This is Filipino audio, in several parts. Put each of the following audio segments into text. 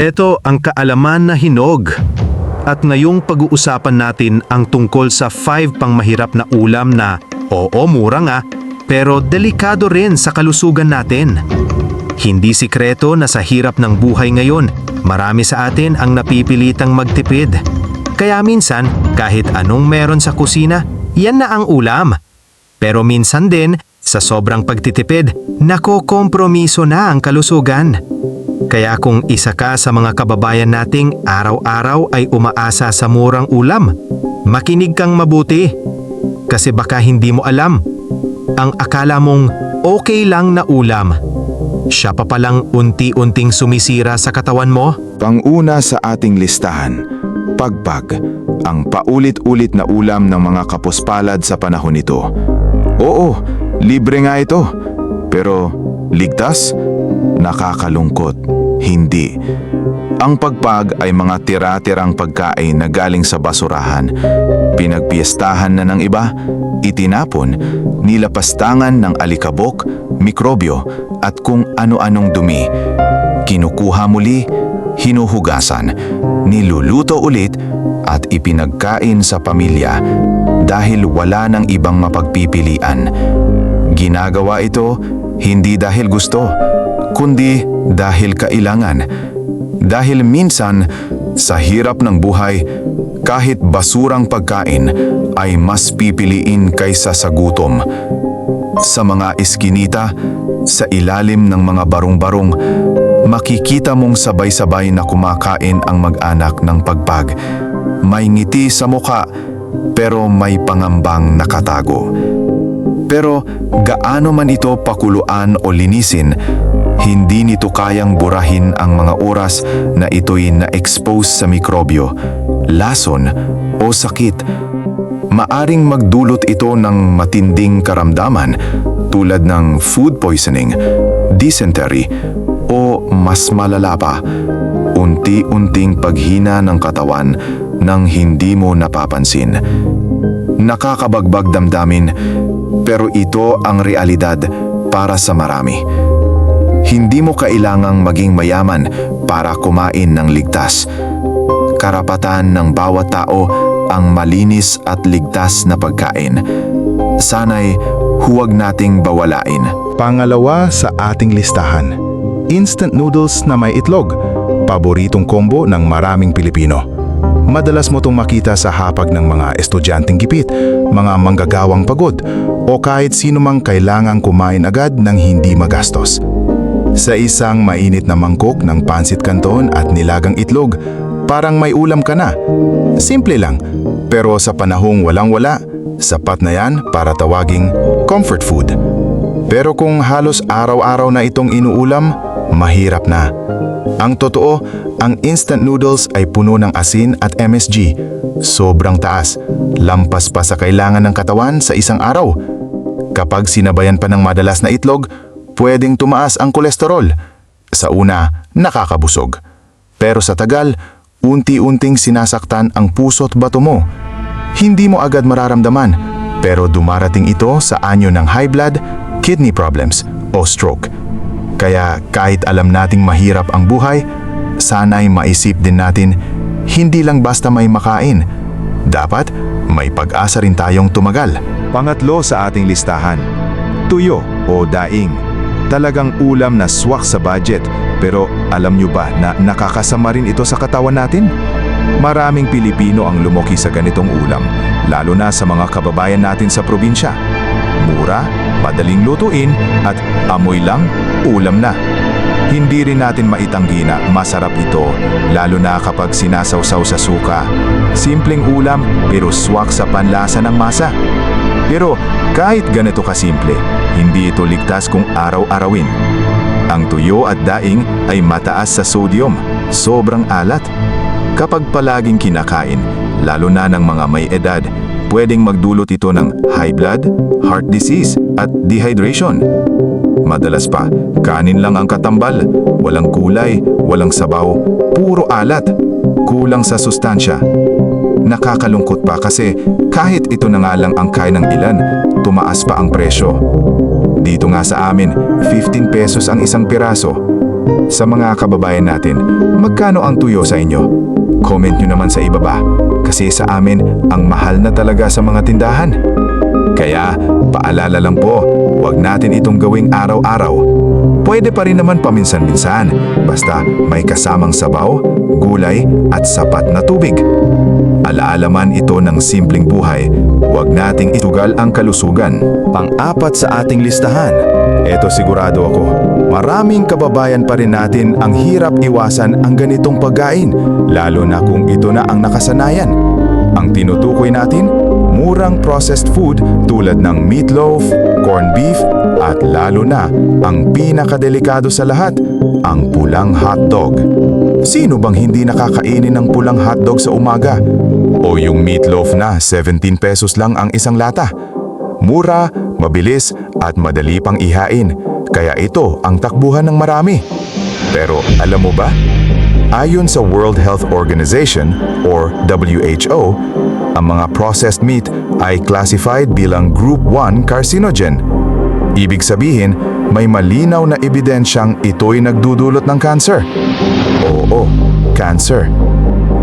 Ito ang kaalaman na hinog. At ngayong pag-uusapan natin ang tungkol sa 5 pangmahirap na ulam na oo mura nga, pero delikado rin sa kalusugan natin. Hindi sikreto na sa hirap ng buhay ngayon, marami sa atin ang napipilitang magtipid. Kaya minsan, kahit anong meron sa kusina, yan na ang ulam. Pero minsan din, sa sobrang pagtitipid, nakokompromiso na ang kalusugan. Kaya kung isa ka sa mga kababayan nating araw-araw ay umaasa sa murang ulam, makinig kang mabuti. Kasi baka hindi mo alam, ang akala mong okay lang na ulam, siya pa palang unti-unting sumisira sa katawan mo? Panguna sa ating listahan, pagpag, ang paulit-ulit na ulam ng mga kapuspalad sa panahon nito. Oo, libre nga ito. Pero ligtas? Nakakalungkot. Hindi. Ang pagpag ay mga tira-tirang pagkain na galing sa basurahan. Pinagpiestahan na ng iba, itinapon, nilapastangan ng alikabok, mikrobyo at kung ano-anong dumi. Kinukuha muli, hinuhugasan, niluluto ulit at ipinagkain sa pamilya dahil wala ng ibang mapagpipilian. Ginagawa ito hindi dahil gusto, kundi dahil kailangan. Dahil minsan, sa hirap ng buhay, kahit basurang pagkain ay mas pipiliin kaysa sa gutom. Sa mga iskinita, sa ilalim ng mga barong-barong, makikita mong sabay-sabay na kumakain ang mag-anak ng pagpag. May ngiti sa muka, pero may pangambang nakatago. Pero gaano man ito pakuluan o linisin, hindi nito kayang burahin ang mga oras na ito'y na-expose sa mikrobyo, lason o sakit. Maaring magdulot ito ng matinding karamdaman tulad ng food poisoning, dysentery o mas malala pa, unti-unting paghina ng katawan nang hindi mo napapansin. Nakakabagbag damdamin pero ito ang realidad para sa marami. Hindi mo kailangang maging mayaman para kumain ng ligtas. Karapatan ng bawat tao ang malinis at ligtas na pagkain. Sana'y huwag nating bawalain. Pangalawa sa ating listahan, instant noodles na may itlog, paboritong kombo ng maraming Pilipino. Madalas mo itong makita sa hapag ng mga estudyanteng gipit, mga manggagawang pagod, o kahit sino mang kailangang kumain agad ng hindi magastos. Sa isang mainit na mangkok ng pansit canton at nilagang itlog, parang may ulam ka na. Simple lang, pero sa panahong walang-wala, sapat na yan para tawaging comfort food. Pero kung halos araw-araw na itong inuulam, mahirap na. Ang totoo, ang instant noodles ay puno ng asin at MSG. Sobrang taas, lampas pa sa kailangan ng katawan sa isang araw. Kapag sinabayan pa ng madalas na itlog, pwedeng tumaas ang kolesterol. Sa una, nakakabusog. Pero sa tagal, unti-unting sinasaktan ang puso't bato mo. Hindi mo agad mararamdaman, pero dumarating ito sa anyo ng high blood, kidney problems o stroke. Kaya kahit alam nating mahirap ang buhay, sana'y maisip din natin hindi lang basta may makain. Dapat may pag-asa rin tayong tumagal. Pangatlo sa ating listahan, tuyo o daing. Talagang ulam na swak sa budget pero alam nyo ba na nakakasama rin ito sa katawan natin? Maraming Pilipino ang lumoki sa ganitong ulam, lalo na sa mga kababayan natin sa probinsya. Mura, madaling lutuin at amoy lang, ulam na. Hindi rin natin maitanggi na masarap ito, lalo na kapag sinasawsaw sa suka. Simpleng ulam pero swak sa panlasa ng masa. Pero kahit ganito kasimple, hindi ito ligtas kung araw-arawin. Ang tuyo at daing ay mataas sa sodium, sobrang alat. Kapag palaging kinakain, lalo na ng mga may edad, pwedeng magdulot ito ng high blood, heart disease at dehydration. Madalas pa, kanin lang ang katambal, walang kulay, walang sabaw, puro alat, kulang sa sustansya. Nakakalungkot pa kasi kahit ito na nga lang ang kaya ng ilan, tumaas pa ang presyo. Dito nga sa amin, 15 pesos ang isang piraso. Sa mga kababayan natin, magkano ang tuyo sa inyo? Comment nyo naman sa ibaba. Kasi sa amin, ang mahal na talaga sa mga tindahan. Kaya, paalala lang po, huwag natin itong gawing araw-araw. Pwede pa rin naman paminsan-minsan, basta may kasamang sabaw, gulay at sapat na tubig. Alaala man ito ng simpleng buhay, huwag nating itugal ang kalusugan. Pang-apat sa ating listahan, eto sigurado ako, maraming kababayan pa rin natin ang hirap iwasan ang ganitong pagkain, lalo na kung ito na ang nakasanayan. Ang tinutukoy natin, murang processed food tulad ng meatloaf, corned beef, at lalo na ang pinakadelikado sa lahat, ang pulang hotdog. Sino bang hindi nakakainin ng pulang hotdog sa umaga? O yung meatloaf na 17 pesos lang ang isang lata? Mura, mabilis at madali pang ihain. Kaya ito ang takbuhan ng marami. Pero alam mo ba? Ayon sa World Health Organization or WHO, ang mga processed meat ay classified bilang Group 1 carcinogen. Ibig sabihin, may malinaw na ebidensyang ito'y nagdudulot ng cancer. Oo, cancer.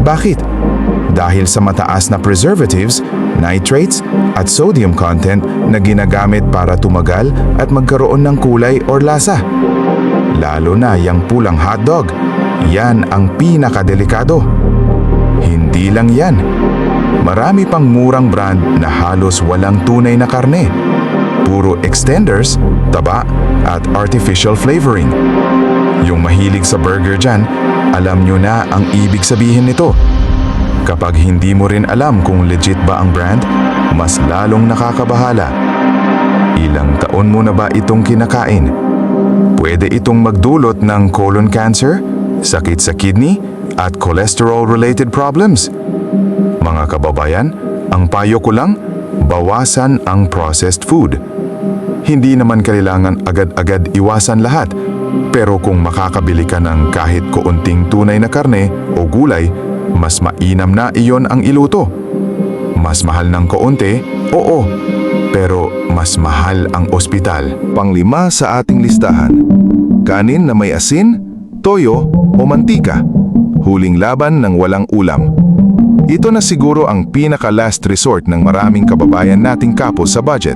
Bakit? Dahil sa mataas na preservatives, nitrates at sodium content na ginagamit para tumagal at magkaroon ng kulay or lasa. Lalo na yung pulang hotdog. Yan ang pinakadelikado. Hindi lang yan. Marami pang murang brand na halos walang tunay na karne. Puro extenders, taba, at artificial flavoring. Yung mahilig sa burger dyan, alam nyo na ang ibig sabihin nito. Kapag hindi mo rin alam kung legit ba ang brand, mas lalong nakakabahala. Ilang taon mo na ba itong kinakain? Pwede itong magdulot ng colon cancer, sakit sa kidney, at cholesterol-related problems. Mga kababayan, ang payo ko lang, bawasan ang processed food. Hindi naman kailangan agad-agad iwasan lahat, pero kung makakabili ka ng kahit kuunting tunay na karne o gulay, mas mainam na iyon ang iluto. Mas mahal ng kuunti, oo, pero mas mahal ang ospital. Panglima sa ating listahan, kanin na may asin, toyo o mantika. Huling laban ng walang ulam. Ito na siguro ang pinaka-last resort ng maraming kababayan nating kapos sa budget.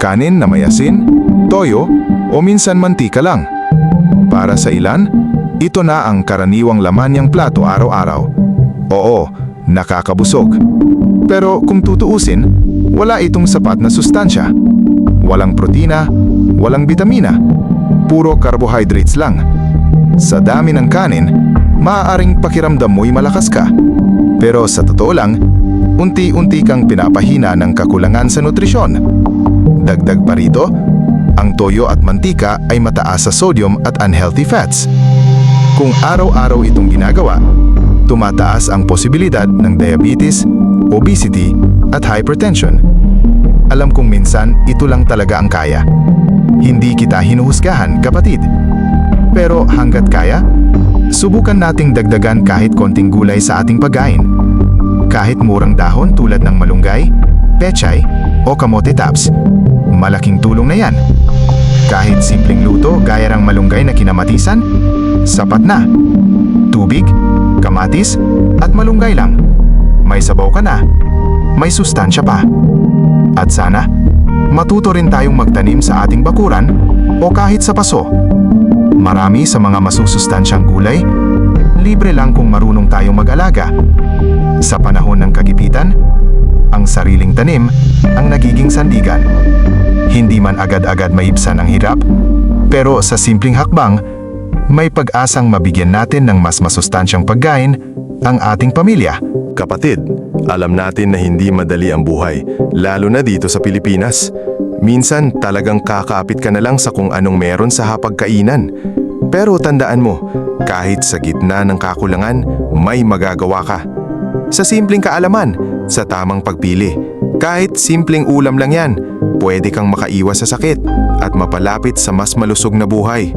Kanin na may asin, toyo o minsan mantika lang. Para sa ilan, ito na ang karaniwang laman niyang plato araw-araw. Oo, nakakabusog. Pero kung tutuusin, wala itong sapat na sustansya. Walang protina, walang bitamina, puro carbohydrates lang. Sa dami ng kanin, maaaring pakiramdam mo'y malakas ka. Pero sa totoo lang, unti-unti kang pinapahina ng kakulangan sa nutrisyon. Dagdag pa rito, ang toyo at mantika ay mataas sa sodium at unhealthy fats. Kung araw-araw itong ginagawa, tumataas ang posibilidad ng diabetes, obesity at hypertension. Alam kong minsan ito lang talaga ang kaya. Hindi kita hinuhusgahan, kapatid. Pero hanggat kaya, subukan nating dagdagan kahit konting gulay sa ating pagkain. Kahit murang dahon tulad ng malunggay, pechay o kamote taps, malaking tulong na yan. Kahit simpleng luto gaya ng malunggay na kinamatisan, sapat na. Tubig, kamatis, at malunggay lang. May sabaw ka na. May sustansya pa. At sana, matuto rin tayong magtanim sa ating bakuran o kahit sa paso. Marami sa mga masusustansyang gulay, libre lang kung marunong tayong mag-alaga. Sa panahon ng kagipitan, ang sariling tanim ang nagiging sandigan. Hindi man agad-agad maibsan ang hirap, pero sa simpleng hakbang, may pag-asang mabigyan natin ng mas masustansyang pagkain ang ating pamilya. Kapatid, alam natin na hindi madali ang buhay, lalo na dito sa Pilipinas. Minsan talagang kakapit ka na lang sa kung anong meron sa hapagkainan. Pero tandaan mo, kahit sa gitna ng kakulangan, may magagawa ka. Sa simpleng kaalaman, sa tamang pagpili, kahit simpleng ulam lang yan, pwede kang makaiwas sa sakit at mapalapit sa mas malusog na buhay.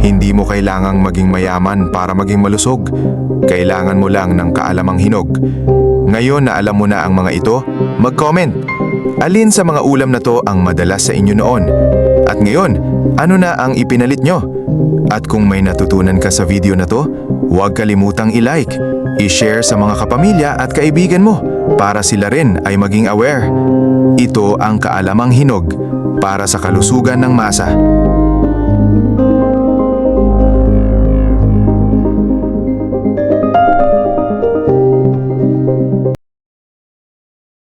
Hindi mo kailangang maging mayaman para maging malusog. Kailangan mo lang ng kaalamang hinog. Ngayon na alam mo na ang mga ito, mag-comment. Alin sa mga ulam na to ang madalas sa inyo noon? At ngayon, ano na ang ipinalit nyo? At kung may natutunan ka sa video na to, huwag kalimutang i-like, i-share sa mga kapamilya at kaibigan mo para sila rin ay maging aware. Ito ang kaalamang hinog para sa kalusugan ng masa.